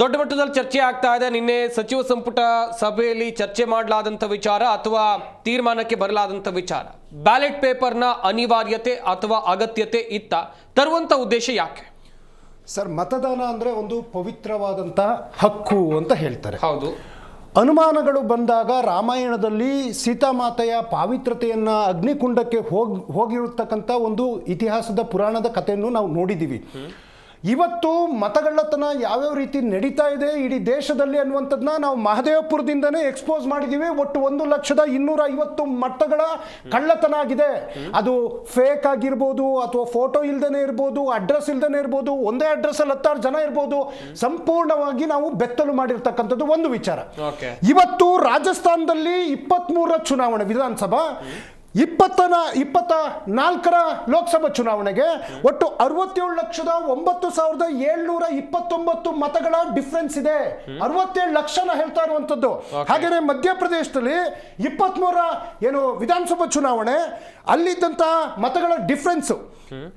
ದೊಡ್ಡ ಮಟ್ಟದಲ್ಲಿ ಚರ್ಚೆ ಆಗ್ತಾ ಇದೆ. ನಿನ್ನೆ ಸಚಿವ ಸಂಪುಟ ಸಭೆಯಲ್ಲಿ ಚರ್ಚೆ ಮಾಡಲಾದಂಥ ವಿಚಾರ ಅಥವಾ ತೀರ್ಮಾನಕ್ಕೆ ಬರಲಾದಂಥ ವಿಚಾರ? ಬ್ಯಾಲೆಟ್ ಪೇಪರ್ನ ಅನಿವಾರ್ಯತೆ ಅಥವಾ ಅಗತ್ಯತೆ ಇತ್ತ ತರುವಂಥ ಉದ್ದೇಶ ಯಾಕೆ? ಸರ್ ಮತದಾನ ಅಂದರೆ ಒಂದು ಪವಿತ್ರವಾದಂಥ ಹಕ್ಕು ಅಂತ ಹೇಳ್ತಾರೆ. ಹೌದು. ಅನುಮಾನಗಳು ಬಂದಾಗ ರಾಮಾಯಣದಲ್ಲಿ ಸೀತಾಮಾತೆಯ ಪಾವಿತ್ರತೆಯನ್ನು ಅಗ್ನಿಕುಂಡಕ್ಕೆ ಹೋಗಿ ಹೋಗಿರತಕ್ಕಂಥ ಒಂದು ಇತಿಹಾಸದ ಪುರಾಣದ ಕಥೆಯನ್ನು ನಾವು ನೋಡಿದ್ದೀವಿ. ಇವತ್ತು ಮತಗಳ್ಳತನ ಯಾವ್ಯಾವ ರೀತಿ ನಡೀತಾ ಇದೆ ಇಡೀ ದೇಶದಲ್ಲಿ ಅನ್ನುವಂಥದ್ದನ್ನ ನಾವು ಮಹದೇವಪುರದಿಂದನೇ ಎಕ್ಸ್ಪೋಸ್ ಮಾಡಿದ್ದೀವಿ ಒಟ್ಟು ಒಂದು ಲಕ್ಷದ ಇನ್ನೂರ ಐವತ್ತು ಮತಗಳ ಕಳ್ಳತನ ಆಗಿದೆ. ಅದು ಫೇಕ್ ಆಗಿರ್ಬೋದು ಅಥವಾ ಫೋಟೋ ಇಲ್ದೇನೆ ಇರ್ಬೋದು ಅಡ್ರೆಸ್ ಇಲ್ದೇನೆ ಇರ್ಬೋದು ಒಂದೇ ಅಡ್ರೆಸ್ ಅಲ್ಲಿ ಹತ್ತಾರು ಜನ ಇರ್ಬೋದು. ಸಂಪೂರ್ಣವಾಗಿ ನಾವು ಬೆತ್ತಲು ಮಾಡಿರ್ತಕ್ಕಂಥದ್ದು ಒಂದು ವಿಚಾರ. ಓಕೆ ಇವತ್ತು ರಾಜಸ್ಥಾನದಲ್ಲಿ ಇಪ್ಪತ್ಮೂರರ ಚುನಾವಣೆ ವಿಧಾನಸಭಾ. ಇಪ್ಪತ್ತನ ಇಪ್ಪತ್ತ ನಾಲ್ಕರ ಲೋಕಸಭಾ ಚುನಾವಣೆಗೆ ಒಟ್ಟು ಅರವತ್ತೇಳು ಲಕ್ಷದ ಒಂಬತ್ತು ಸಾವಿರದ ಏಳ್ನೂರ ಇಪ್ಪತ್ತೊಂಬತ್ತು ಮತಗಳ ಡಿಫ್ರೆನ್ಸ್ ಇದೆ. ಅರವತ್ತೇಳು ಲಕ್ಷನ ಹೇಳ್ತಾ ಇರುವಂತದ್ದು ಹಾಗೇನೆ ಮಧ್ಯಪ್ರದೇಶದಲ್ಲಿ ಇಪ್ಪತ್ಮೂರ ಏನು ವಿಧಾನಸಭಾ ಚುನಾವಣೆ ಅಲ್ಲಿದ್ದಂಥ ಮತಗಳ ಡಿಫ್ರೆನ್ಸ್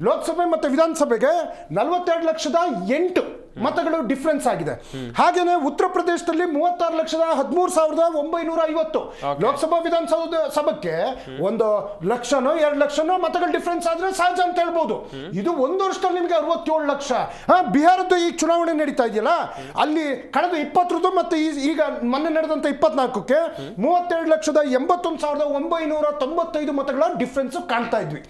ಲೋಕಸಭೆ ಮತ್ತು ವಿಧಾನಸಭೆಗೆ ನಲವತ್ತೆರಡು ಲಕ್ಷದ ಎಂಟು ಮತಗಳು ಡಿಫ್ರೆನ್ಸ್ ಆಗಿದೆ. ಹಾಗೇನೆ ಉತ್ತರ ಪ್ರದೇಶದಲ್ಲಿ ಮೂವತ್ತಾರು ಲಕ್ಷದ ಹದಿಮೂರು ಸಾವಿರದ ಒಂಬೈನೂರ ಐವತ್ತು ಲೋಕಸಭಾ ವಿಧಾನಸೌಧ ಸಭಕ್ಕೆ ಒಂದು ಲಕ್ಷನೋ ಎರಡು ಲಕ್ಷನೋ ಮತಗಳು ಡಿಫ್ರೆನ್ಸ್ ಆದ್ರೆ ಸಹಜ ಅಂತ ಹೇಳ್ಬೋದು. ಇದು ಒಂದು ವರ್ಷದಲ್ಲಿ ನಿಮಗೆ ಅರವತ್ತೇಳು ಲಕ್ಷ. ಬಿಹಾರದ್ದು ಬಿಹಾರದ ಈ ಚುನಾವಣೆ ನಡೀತಾ ಇದೆಯಲ್ಲ? ಅಲ್ಲಿ ಕಳೆದ ಇಪ್ಪತ್ತರದ್ದು ಮತ್ತೆ ಈಗ ಮೊನ್ನೆ ನಡೆದಂತ ಇಪ್ಪತ್ನಾಲ್ಕಕ್ಕೆ ಮೂವತ್ತೆರಡು ಲಕ್ಷದ ಎಂಬತ್ತೊಂದು ಸಾವಿರದ ಒಂಬೈನೂರ ತೊಂಬತ್ತೈದು ಮತಗಳ ಡಿಫ್ರೆನ್ಸ್ ಕಾಣ್ತಾ ಇದ್ವಿ.